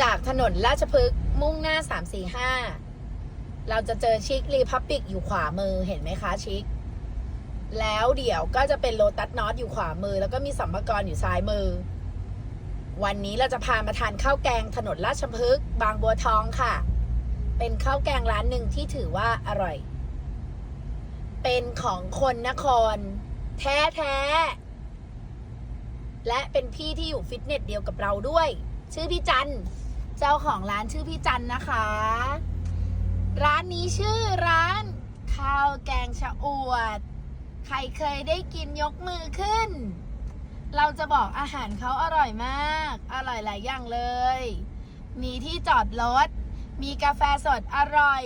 จากถนนราชพฤกษ์มุ่งหน้า 345 เราจะเจอชิครีพับบิกอยู่ขวามือเห็นไหมคะชิค แล้วเดี๋ยวก็จะเป็นโลตัสนอตอยู่ขวามือ แล้วก็มีสัมภากรอยู่ซ้ายมือ วันนี้เราจะพามาทานข้าวแกงถนนราชพฤกษ์บางบัวทองค่ะ เป็นข้าวแกงร้านหนึ่งที่ถือว่าอร่อย เป็นของคนนคร แท้แท้และเป็นพี่ที่อยู่ฟิตเนสเดียวกับเราด้วย ชื่อพี่จัน เจ้าของร้านชื่อพี่จันนะคะ ร้านนี้ชื่อร้านข้าวแกงชะอวด ใครเคยได้กินยกมือขึ้น เราจะบอกอาหารเขาอร่อยมาก อร่อยหลายอย่างเลย มีที่จอดรถ มีกาแฟสดอร่อย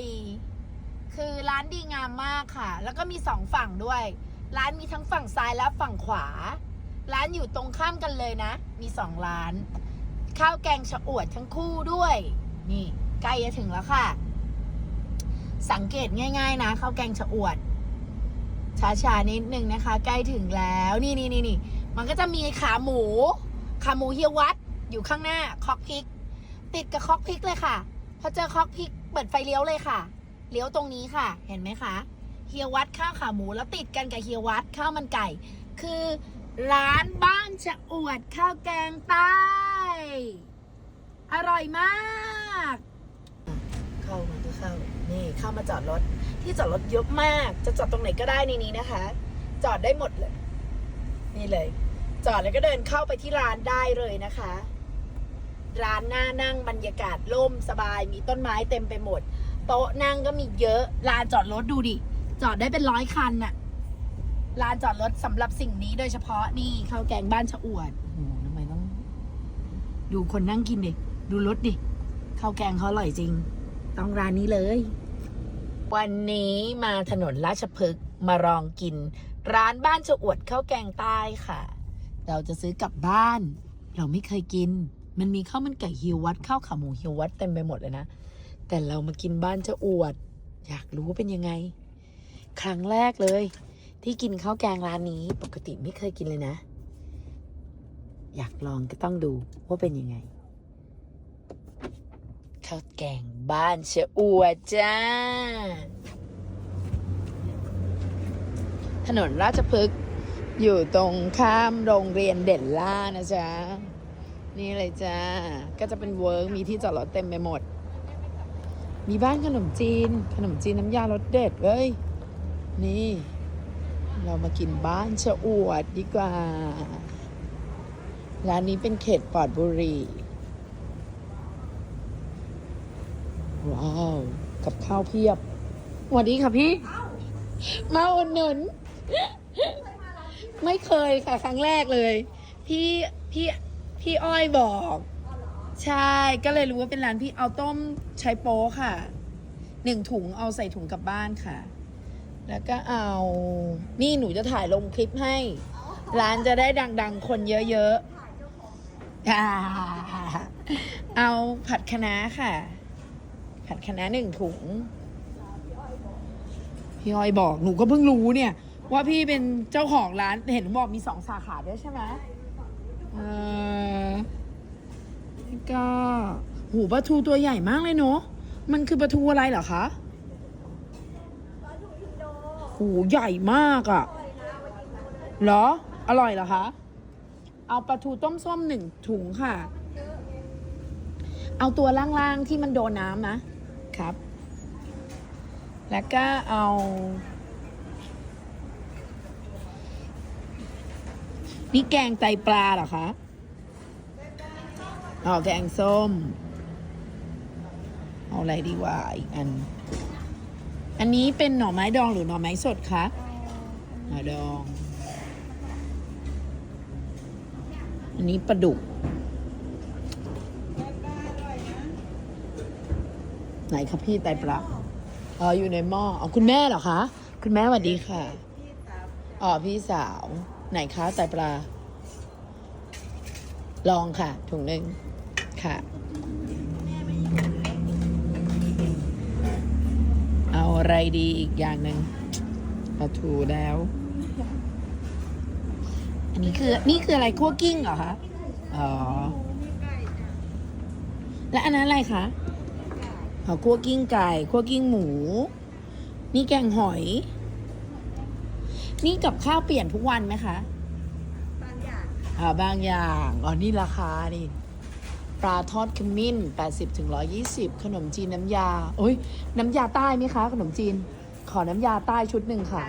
คือร้านดีงามมากค่ะ แล้วก็มีสองฝั่งด้วย ร้านมีทั้งฝั่งซ้ายและฝั่งขวา ร้านอยู่ตรงข้ามกันเลยนะ มีสองร้าน ข้าวแกงชะอวดทั้งคู่ด้วย นี่ใกล้จะถึงแล้วค่ะ สังเกตง่าย ๆ นะข้าวแกงชะอวดช้าๆนิดนึงนะคะ ใกล้ถึงแล้วนี่นี่นี่นี่มันก็จะมีขาหมู ขาหมูเฮียวัดอยู่ข้างหน้าคอกพิก ติดกับคอกพิกเลยค่ะพอเจอคอกพิกเปิดไฟเลี้ยวเลยค่ะ เลี้ยวตรงนี้ค่ะ เห็นไหมคะเฮียวัดข้าวขาหมูแล้วติดกันกับเฮียวัดข้าวมันไก่ คือร้านบ้านชะอวดข้าวแกงใต้ อร่อยมาก เข้ามาก็เข้า นี่เข้ามาจอดรถ ที่จอดรถเยอะมาก จะจอดตรงไหนก็ได้ในนี้นะคะ จอดได้หมดเลย นี่เลย จอดแล้วก็เดินเข้าไปที่ร้านได้เลยนะคะ ร้านหน้านั่งบรรยากาศร่มสบาย มีต้นไม้เต็มไปหมด โต๊ะนั่งก็มีเยอะลานจอดรถดูดิ จอดได้เป็นร้อยคันน่ะลานจอดรถสำหรับสิ่งนี้โดยเฉพาะนี่ข้าวแกงบ้านชะอวดโอ้โหทำไมต้อง ดูคนนั่งกินดิ ดูรถดิ ข้าวแกงเขาอร่อยจริง ต้องร้านนี้เลย วันนี้มาถนนราชพฤกษ์มาลองกิน ร้านบ้านชะอวดข้าวแกงใต้ค่ะ เราจะซื้อกลับบ้าน เราไม่เคยกิน มันมีข้าวมันไก่เฮียววัดข้าวขาหมูเฮียววัดเต็มไปหมดเลยนะ แต่เรามากินบ้านชะอวด อยากรู้ว่าเป็นยังไง ครั้งแรกเลย ที่กินข้าวแกงร้านนี้ปกติไม่เคยกินเลยนะ อยากลองก็ต้องดูว่าเป็นยังไงข้าวแกงบ้านชะอวจ้า ถนนราชพฤกษ์อยู่ตรงข้ามโรงเรียนเด่นล่านะจ๊ะ นี่เลยจ้า ก็จะเป็นเวิร์กมีที่จอดรถเต็มไปหมด มีบ้านขนมจีน ขนมจีนน้ำยารสเด็ดเว้ย นี่ เรามากินบ้านชอวดดีกว่า ร้านนี้เป็นเขตปลอดบุรี ว้าว กับข้าวเพียบสวัสดีค่ะพี่ มาอุดหนุน ไม่เคยค่ะ ครั้งแรกเลย พี่พี่พี่อ้อยบอก ใช่ก็เลยรู้ว่าเป็นร้านพี่เอาต้มใช้โป๊ค่ะหนึ่งถุงเอาใส่ถุงกลับบ้านค่ะ แล้วก็เอา นี่หนูจะถ่ายลงคลิปให้ ร้านจะได้ดัง ๆ คนเยอะ ๆ เอาผัดคะน้าค่ะ ผัดคะน้าหนึ่งถุง พี่อ้อยบอกหนูก็เพิ่งรู้เนี่ย ว่าพี่เป็นเจ้าของร้านเห็นบอกมีสองสาขาด้วยใช่ไหมเออก็หูปลาทูตัวใหญ่มากเลยเนาะมันคือปลาทูอะไรเหรอคะหูใหญ่มากอะ่ะเหรอ อร่อยเหรอคะ เอาปลาทูต้มส้มหนึ่งถุงค่ะ เอาตัวล่างๆที่มันโดนน้ำนะครับ แล้วก็เอานี่แกงไตปลาเหรอคะอ๋อแกงส้ม เอาอะไรดีว่าอีกอัน อันนี้เป็นหน่อไม้ดองหรือหน่อไม้สดคะหน่อดอง อันนี้ปลาดุก ไหนครับพี่ไตปลาอ๋ออยู่ในหม้ออ๋อคุณแม่เหรอคะ คุณแม่สวัสดีค่ะอ๋อพี่สาว ไหนคะไตปลา ลองค่ะถุงหนึ่งค่ะ เอาอะไรดีอีกอย่างหนึ่งปลาทูแล้ว อันนี้คือนี่คืออะไรคั่วกิ้งเหรอคะ อ๋อ และอันนั้นอะไรคะเอาคั่วกิ้งไก่คั่วกิ้งหมู นี่แกงหอย นี่กับข้าวเปลี่ยนทุกวันไหมคะ บางอย่างอ่าบางอย่างอ๋อนี่ราคานี่ปลาทอดขมิ้น 80ถึง120 ขนมจีนน้ำยา โอ้ย น้ำยาใต้ไหมคะ ขนมจีน ขอน้ำยาใต้ชุดหนึ่งค่ะ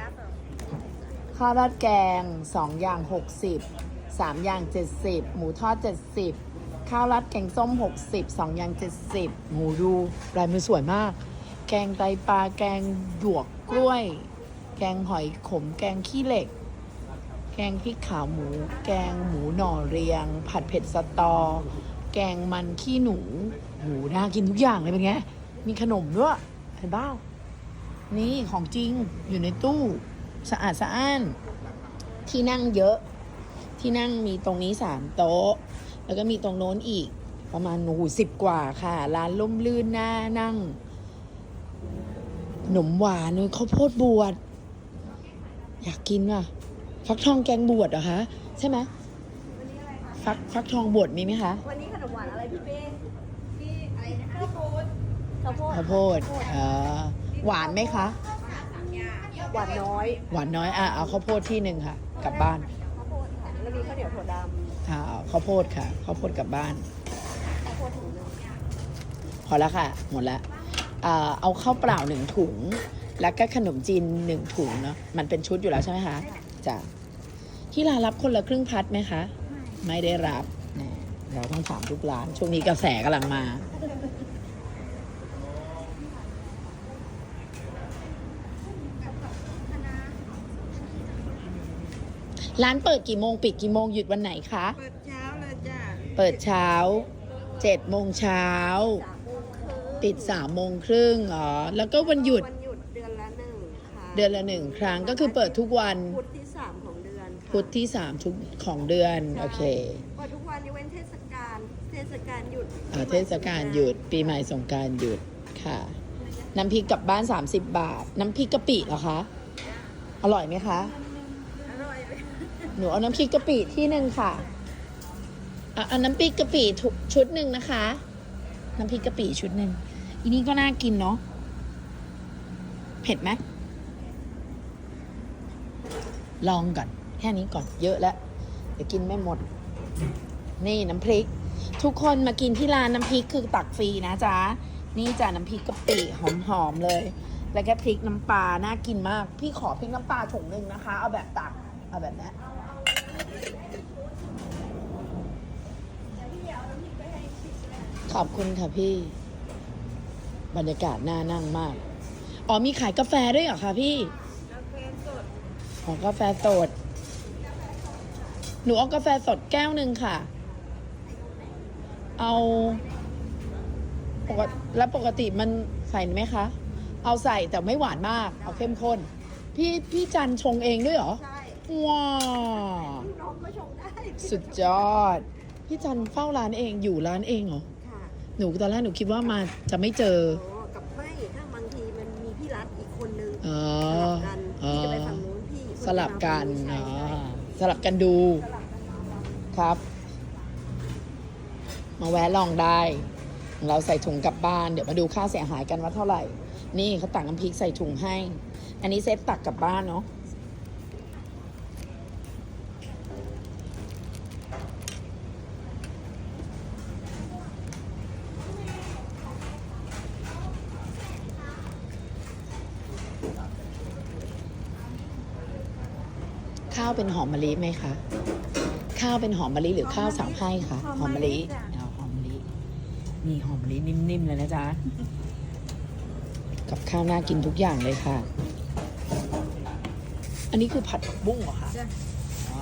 ข้าวราดแกง 2 อย่าง 60 3 อย่าง 70 หมูทอด 70 ข้าวราดแกงส้ม 60 2 อย่าง 70 หมูดูลายมือสวยมาก แกงไตปลาแกงหยวกกล้วย แกงหอยขม แกงขี้เหล็ก แกงพริกขาวหมู แกงหมูหน่อเรียง ผัดเผ็ดสตอ แกงมันขี้หนูโหน่ากินทุกอย่างเลยเป็นไงมีขนมด้วยเห็นเปล่านี่ของจริงอยู่ในตู้ สะอาดสะอ้าน ที่นั่งเยอะ ที่นั่งมีตรงนี้สามโต๊ะ แล้วก็มีตรงโน้นอีก ประมาณหนูสิบกว่าค่ะ ร้านล่มลื่นหน้านั่งขนมหวานเลยข้าวโพดบวชอยากกินว่ะ ฟักทองแกงบวชเหรอคะ ใช่ไหมวันนี้อะไรคะฟักฟักทองบวชมีไหมคะ วันนี้ขนมหวานอะไรพี่เป้พี่อะไรนะข้าวโพดข้าวโพดข้าวโพดเออหวานไหมคะ หวานน้อยหวานน้อยอะเอาข้าวโพดที่หนึ่งค่ะ กลับบ้านข้าวโพดค่ะแล้วมีข้าวเหนียวถั่วดอ่าเอาข้าวโพดค่ะข้าวโพดกลับบ้านำข้าวโพดถุงหนึงพอแล้วค่ะ หมดแล้วอ่าเอาข้าวเปล่าหนึ่งถุง แล้วก็ขนมจีนหนึ่งถุงเนาะมันเป็นชุดอยู่แล้วใช่ไหมคะจ้ะที่ร้านรับคนละครึ่งพัดไหมคะ ไม่ได้รับแน่เราต้องถามทุกร้าน ช่วงนี้กระแสกำลังมา ร้านเปิดกี่โมงปิดกี่โมงหยุดวันไหนคะ เปิดเช้าเลยจ้ะเปิดเช้าเจ็ดโมงเช้า สามโมงครึ่งปิดสามโมงครึ่งอ๋อแล้วก็วันหยุดวันหยุดเดือนละหนึ่งค่ะเดือนละหนึ่งครั้งก็คือเปิดทุกวันพุธที่สามของเดือนค่ะพุธที่สามทุกของเดือนโอเคเปิดทุกวันยกเว้นเทศกาลเทศกาลหยุดอ่าเทศกาลหยุดปีใหม่สงกรารหยุดค่ะ น้ำพริกกลับบ้าน 30 บาท น้ำพริกกะปิเหรอคะ อร่อยไหมคะอร่อยเลยห นูเอาน้ำพริกกะปิที่หนึ่งค่ะเอาเอาน้ำพริกกะปิทุกชุดหนึ่งนะคะ น้ำพริกกะปิชุดหนึ่งอีนี่ก็น่ากินเนาะเผ็ดไหมลองก่อน แค่นี้ก่อนเยอะแล้วเดี๋ยวกินไม่หมด นี่น้ำพริก ทุกคนมากินที่ร้านน้ำพริกคือตักฟรีนะจ๊ะนี่จ้ะน้ำพริกกะปิหอมๆเลย แล้วก็พริกน้ำปลาน่ากินมาก พี่ขอพริกน้ำปลาถุงหนึ่งนะคะ เอาแบบตักเอาแบบนี้ ขอบคุณค่ะพี่ บรรยากาศน่านั่งมาก อ๋อมีขายกาแฟด้วยเหรอคะพี่กาแฟสดอ๋อกาแฟสด หนูเอากาแฟสดแก้วหนึ่งค่ะ เอาปกติแล้วปกติมันใส่ไหมคะ เอาใส่แต่ไม่หวานมาก เอาเข้มข้น พี่พี่จันชงเองด้วยเหรอ ใช่ ว้าน้องก็ชงได้สุดยอด พี่จันเฝ้าร้านเองอยู่ร้านเองเหรอ ค่ะหนูตอนแรกหนูคิดว่ามาจะไม่เจอ อ๋อกับไม่ถ้าบางทีมันมีพี่รัฐอีกคนนึงอ๋อสลับกันอ๋อพี่จะไปฝั่งนู้นพี่สลับกันใช่อ๋อใช่สลับกันดูสลับกันครับ มาแวะลองได้ เราใส่ถุงกลับบ้าน เดี๋ยวมาดูค่าเสียหายกันว่าเท่าไหร่ นี่เขาตักน้ำพริกใส่ถุงให้ อันนี้เซตตักกลับบ้านเนาะ ข้าวเป็นหอมมะลิไหมคะ ข้าวเป็นหอมมะลิหรือข้าวสามให้คะหอมมะลิเอาหอมมะลินี่หอมมะลินิ่มๆเลยนะจ๊ะ กับข้าวน่ากินทุกอย่างเลยค่ะ อันนี้คือผัดผักบุ้งเหรอคะจ้ะอ๋อ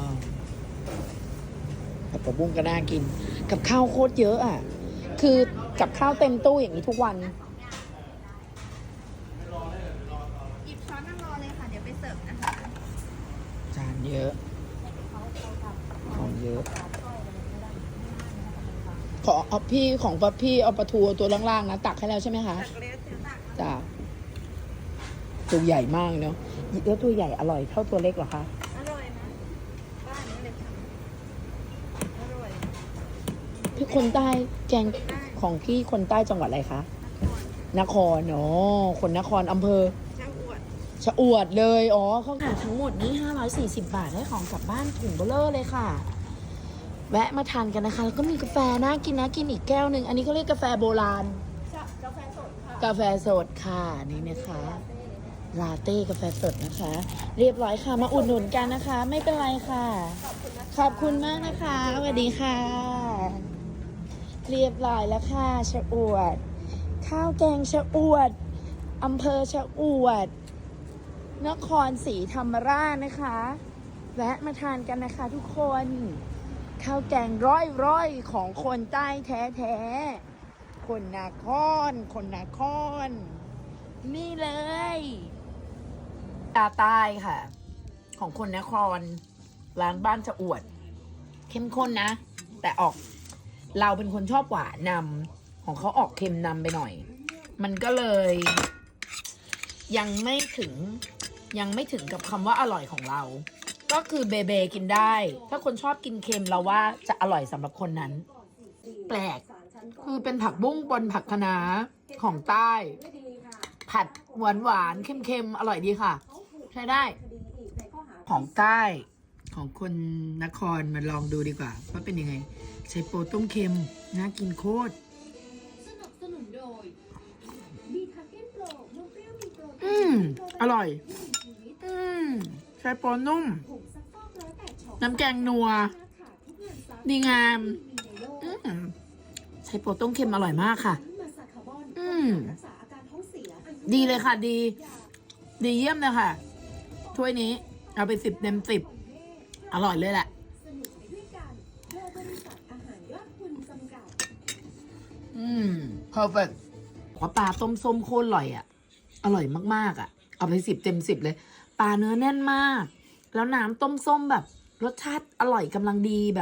ผัดผักบุ้งก็น่ากิน กับข้าวโคตรเยอะอะ คือกับข้าวเต็มตู้อย่างนี้ทุกวัน หยิบช้อนนั่งรอเลยค่ะ เดี๋ยวไปเสิร์ฟนะคะ จาน เยอะ ของเยอะขอเอาพี่ของปะพี่เอาปลาทูตัวล่างๆนะตักให้แล้วใช่ไหมคะตักเล็กจ้ะจ้าตัวใหญ่มากเนาะแล้วตัวใหญ่อร่อยเท่าตัวเล็กเหรอคะอร่อยนะบ้านนี้เลยค่ะอร่อยพี่คนใต้แกงของพี่คนใต้จังหวัดอะไรคะนครเนาะคนนครอำเภอ ช่างอวดชะอวดเลย อ๋อเขาขายทั้งหมดนี้ 540 บาทได้ของกลับบ้านถุงเบลเลอร์เลยค่ะ แวะมาทานกันนะคะ แล้วก็มีกาแฟน่ากินนะกินอีกแก้วหนึ่ง อันนี้เขาเรียกกาแฟโบราณ กาแฟสดค่ะ กาแฟสดค่ะนี่นะคะลาเต้กาแฟสดนะคะ เรียบร้อยค่ะมาอุดหนุนกันนะคะ ไม่เป็นไรค่ะ ขอบคุณมากนะคะสวัสดีค่ะ เรียบร้อยแล้วค่ะชะอวด ข้าวแกงชะอวดอำเภอชะอวด นครศรีธรรมราชนะคะ แวะมาทานกันนะคะทุกคนข้าวแกงร้อยร้อยของคนใต้แท้แท้ๆคนนาครคนนาครนี่เลยตาใต้ค่ะ ของคนนครร้านบ้านจะอวด เข้มข้นนะ แต่ออกเราเป็นคนชอบหวานนำของเขาออกเค็มนำไปหน่อย มันก็เลย ยังไม่ถึง ยังไม่ถึงกับคำว่าอร่อยของเรา ก็คือเบเบกินได้ ถ้าคนชอบกินเค็มเราว่าจะอร่อยสำหรับคนนั้น แปลก คือเป็นผักบุ้งบนผักคะน้าของใต้ ผัดหวานหวานๆเค็มๆอร่อยดีค่ะ ใช้ได้ ของใต้ของคนนครมาลองดูดีกว่าว่าเป็นยังไง ใช้โปรต้มเค็มน่ากินโคตรสนับสนุนโดยบีทาเก้นโปรนมเปรี้ยวมีโปรตีนอืม อร่อย ใช้โปรนุ่มผงซักฟอกร้อยแปดช็อปน้ำแกงนัวราคาทุกงานซักดีงามมีในโลกอืมใช้โปรต้มเค็มอร่อยมากค่ะมาสาคาร์บอนอืมรักษาอาการท้องเสียอายุดีเลยค่ะ ดียาดีเยี่ยมเลยค่ะ ถ้วยนี้ เอาไปสิบเต็มสิบ อร่อยเลยแหละสนุกไปด้วยกันโดยบริษัทอาหารยอดคุณจำกัดอืม perfect ว่าปลาต้มส้มโคตรอร่อยอะ อร่อยมาก ๆ อะ เอาไปสิบเต็มสิบเลย ปลาเนื้อแน่นมาก แล้วน้ำต้มส้มแบบรสชาติอร่อยกำลังดีแบบ